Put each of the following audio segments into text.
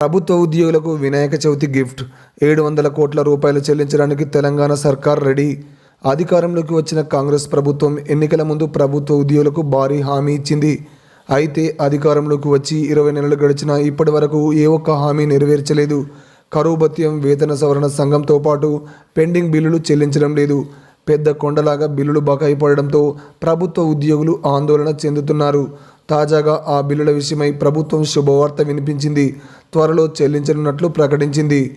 ప్రభుత్వ ఉద్యోగులకు వినాయక చవితి గిఫ్ట్. ఏడు వందల కోట్ల రూపాయలు చెల్లించడానికి తెలంగాణ సర్కార్ రెడీ. అధికారంలోకి వచ్చిన కాంగ్రెస్ ప్రభుత్వం ఎన్నికల ముందు ప్రభుత్వ ఉద్యోగులకు భారీ హామీ ఇచ్చింది. అయితే అధికారంలోకి వచ్చి ఇరవై నెలలు గడిచినా ఇప్పటి వరకు ఏ ఒక్క హామీ నెరవేర్చలేదు. కరువు భత్యం వేతన సవరణ సంఘంతో పాటు పెండింగ్ బిల్లులు చెల్లించడం లేదు. పెద్ద కొండలాగా బిల్లులు బకాయి పడడంతో ప్రభుత్వ ఉద్యోగులు ఆందోళన చెందుతున్నారు. తాజాగా ఆ బిల్లుల విషయమై ప్రభుత్వం శుభవార్త వినిపించింది. త్వరలో చెల్లించనున్నట్లు ప్రకటించింది.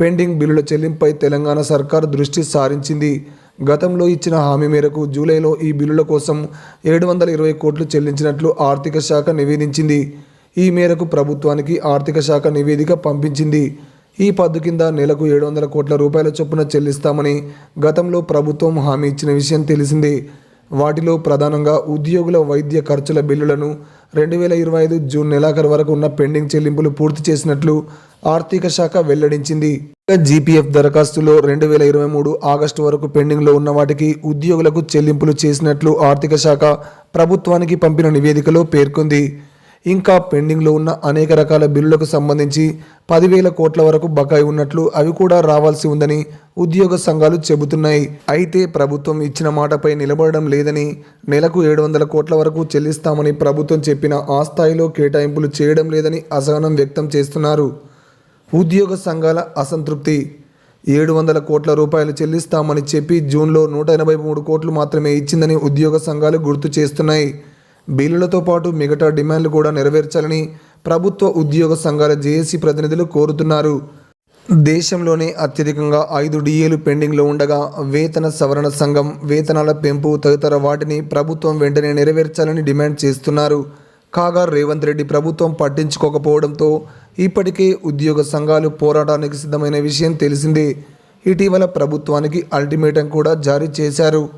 పెండింగ్ బిల్లుల చెల్లింపై తెలంగాణ సర్కార్ దృష్టి సారించింది. గతంలో ఇచ్చిన హామీ మేరకు జూలైలో ఈ బిల్లుల కోసం ఏడు వందల ఇరవై కోట్లు చెల్లించినట్లు ఆర్థిక శాఖ నివేదించింది. ఈ మేరకు ప్రభుత్వానికి ఆర్థిక శాఖ నివేదిక పంపించింది. ఈ పద్దు కింద నెలకు ఏడు వందల కోట్ల రూపాయల చొప్పున చెల్లిస్తామని గతంలో ప్రభుత్వం హామీ ఇచ్చిన విషయం తెలిసిందే. వాటిలో ప్రధానంగా ఉద్యోగుల వైద్య ఖర్చుల బిల్లులను రెండు వేల ఇరవై ఐదు జూన్ నెలాఖరు వరకు ఉన్న పెండింగ్ చెల్లింపులు పూర్తి చేసినట్లు ఆర్థిక శాఖ వెల్లడించింది. జీపీఎఫ్ దరఖాస్తులో రెండు వేల ఇరవై మూడు ఆగస్టు వరకు పెండింగ్లో ఉన్న వాటికి ఉద్యోగులకు చెల్లింపులు చేసినట్లు ఆర్థిక శాఖ ప్రభుత్వానికి పంపిన నివేదికలో పేర్కొంది. ఇంకా పెండింగ్లో ఉన్న అనేక రకాల బిల్లులకు సంబంధించి పదివేల కోట్ల వరకు బకాయి ఉన్నట్లు అవి కూడా రావాల్సి ఉందని ఉద్యోగ సంఘాలు చెబుతున్నాయి. అయితే ప్రభుత్వం ఇచ్చిన మాటపై నిలబడడం లేదని నెలకు ఏడు వందల కోట్ల వరకు చెల్లిస్తామని ప్రభుత్వం చెప్పిన ఆ స్థాయిలో కేటాయింపులు చేయడం లేదని అసహనం వ్యక్తం చేస్తున్నారు. ఉద్యోగ సంఘాల అసంతృప్తి. ఏడు వందల కోట్ల రూపాయలు చెల్లిస్తామని చెప్పి జూన్లో నూట ఎనభై మూడు కోట్లు మాత్రమే ఇచ్చిందని ఉద్యోగ సంఘాలు గుర్తు చేస్తున్నాయి. బిల్లులతో పాటు మిగతా డిమాండ్లు కూడా నెరవేర్చాలని ప్రభుత్వ ఉద్యోగ సంఘాల జేఏసీ ప్రతినిధులు కోరుతున్నారు. దేశంలోనే అత్యధికంగా ఐదు డిఏలు పెండింగ్లో ఉండగా వేతన సవరణ సంఘం వేతనాల పెంపు తదితర వాటిని ప్రభుత్వం వెంటనే నెరవేర్చాలని డిమాండ్ చేస్తున్నారు. కాగా రేవంత్ రెడ్డి ప్రభుత్వం పట్టించుకోకపోవడంతో ఇప్పటికే ఉద్యోగ సంఘాలు పోరాటానికి సిద్ధమైన విషయం తెలిసిందే. ఇటీవల ప్రభుత్వానికి అల్టిమేటం కూడా జారీ చేశారు.